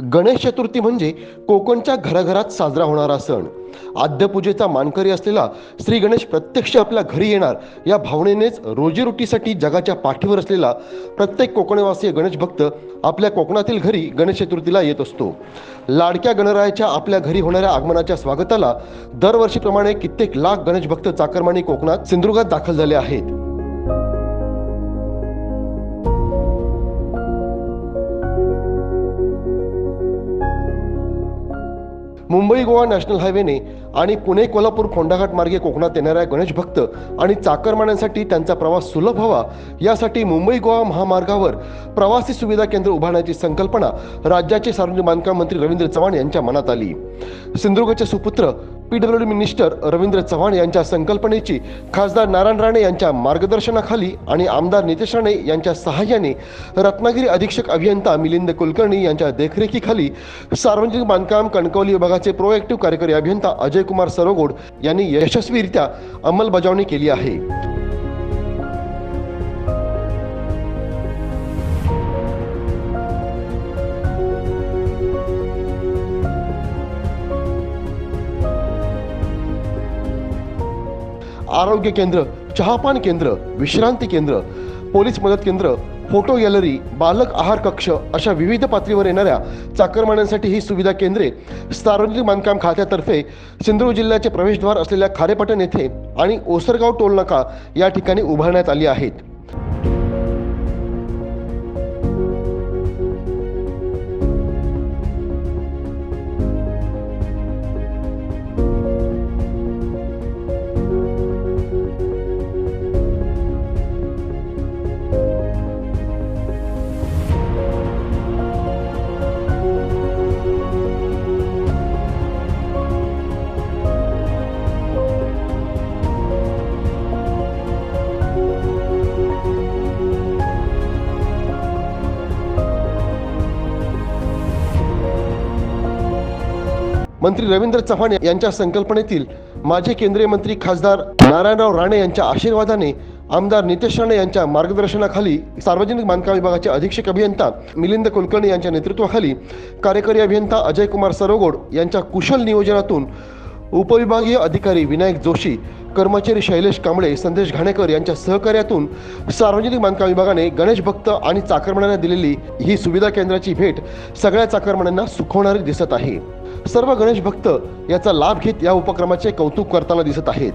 गणेश चतुर्थी म्हणजे कोकणच्या घराघरात साजरा होणारा सण. आद्यपूजेचा मानकरी असलेला श्री गणेश प्रत्यक्ष आपल्या घरी येणार या भावनेनेच रोजीरोटीसाठी जगाच्या पाठीवर असलेला प्रत्येक कोकणवासीय गणेश भक्त आपल्या कोकणातील घरी गणेश चतुर्थीला येत असतो. लाडक्या गणरायाच्या आपल्या घरी होणाऱ्या आगमनाच्या स्वागताला दरवर्षीप्रमाणे कित्येक लाख गणेश भक्त चाकरमानी कोकणात सिंधुदुर्गात दाखल झाले आहेत. मुंबई गोवा नॅशनल हायवेने आणि पुणे कोल्हापूर कोंडाघाट मार्गे कोकणात येणाऱ्या गणेश भक्त आणि चाकरमान्यांसाठी त्यांचा प्रवास सुलभ व्हावा यासाठी मुंबई गोवा महामार्गावर प्रवासी सुविधा केंद्र उभारण्याची संकल्पना राज्याचे सार्वजनिक बांधकाम मंत्री रवींद्र चव्हाण यांच्या मनात आली. सिंधुदुर्गचे सुपुत्र पीडब्ल्यूडी मिनिस्टर रवींद्र चव्हाण यांच्या संकल्पनेची खासदार नारायण राणे यांच्या मार्गदर्शनाखाली आणि आमदार नितेश राणे यांच्या सहाय्याने रत्नागिरी अधीक्षक अभियंता मिलिंद कुलकर्णी यांच्या देखरेखीखाली सार्वजनिक बांधकाम कणकवली विभागाचे प्रोएक्टिव्ह कार्यकारी अभियंता अजय कुमार सरोगोड यांनी यशस्वीरित्या अंमलबजावणी केली आहे. आरोग्य केंद्र चहापान केंद्र विश्रांती केंद्र पोलीस मदत केंद्र फोटो गॅलरी बालक आहार कक्ष अशा विविध पातळीवर येणाऱ्या चाकरमान्यांसाठी ही सुविधा केंद्रे सार्वजनिक बांधकाम खात्यातर्फे सिंधुदुर्ग जिल्ह्याचे प्रवेशद्वार असलेल्या खारेपाटण येथे आणि ओसरगाव टोलनाका या ठिकाणी उभारण्यात आली आहेत. मंत्री रवींद्र चव्हाण यांच्या संकल्पनेतील माजी केंद्रीय मंत्री खासदार नारायणराव राणे यांच्या आशीर्वादाने आमदार नितेश राणे यांच्या मार्गदर्शनाखाली सार्वजनिक बांधकाम विभागाचे अधीक्षक अभियंता मिलिंद कुलकर्णी यांच्या नेतृत्वाखाली कार्यकारी अभियंता अजय कुमार सरोगोड यांच्या कुशल नियोजनातून उपविभागीय अधिकारी विनायक जोशी कर्मचारी शैलेश कांबळे संदेश घाणेकर यांच्या सहकार्यातून सार्वजनिक बांधकाम विभागाने गणेश भक्त आणि चाकरमान्यांना दिलेली ही सुविधा केंद्राची भेट सगळ्या चाकरमान्यांना सुखवणारी दिसत आहे. सर्व गणेश भक्त याचा लाभ घेत या उपक्रमाचे कौतुक करताना दिसत आहेत.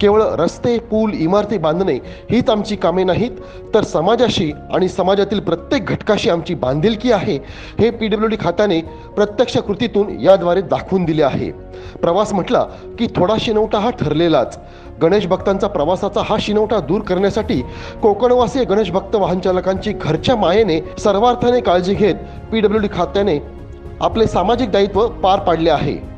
केवळ रस्ते पूल इमारती बांधणे हीच आमची कामे नाहीत तर समाजाशी आणि समाजातील प्रत्येक घटकाशी आमची बांधिलकी आहे हे पी डब्ल्यू डी खात्याने प्रत्यक्ष कृतीतून याद्वारे दाखवून दिले आहे. प्रवास म्हटला की थोडा शिनवटा हा ठरलेलाच. गणेश भक्तांचा प्रवासाचा हा शिनवटा दूर करण्यासाठी कोकणवासी गणेश भक्त वाहन चालकांची घरच्या मायेने सर्वार्थाने काळजी घेत पी डब्ल्यू डी खात्याने आपले सामाजिक दायित्व पार पाडले आहे.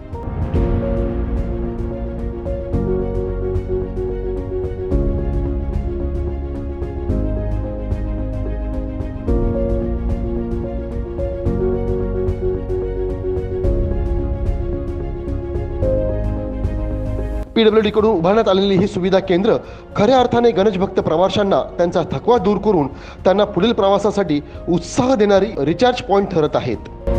पीडब्ल्यू कडून उभारण्यात आलेली ही सुविधा केंद्र खऱ्या अर्थाने गणेशभक्त प्रवाशांना त्यांचा थकवा दूर करून त्यांना पुढील प्रवासासाठी उत्साह देणारी रिचार्ज पॉईंट ठरत आहेत.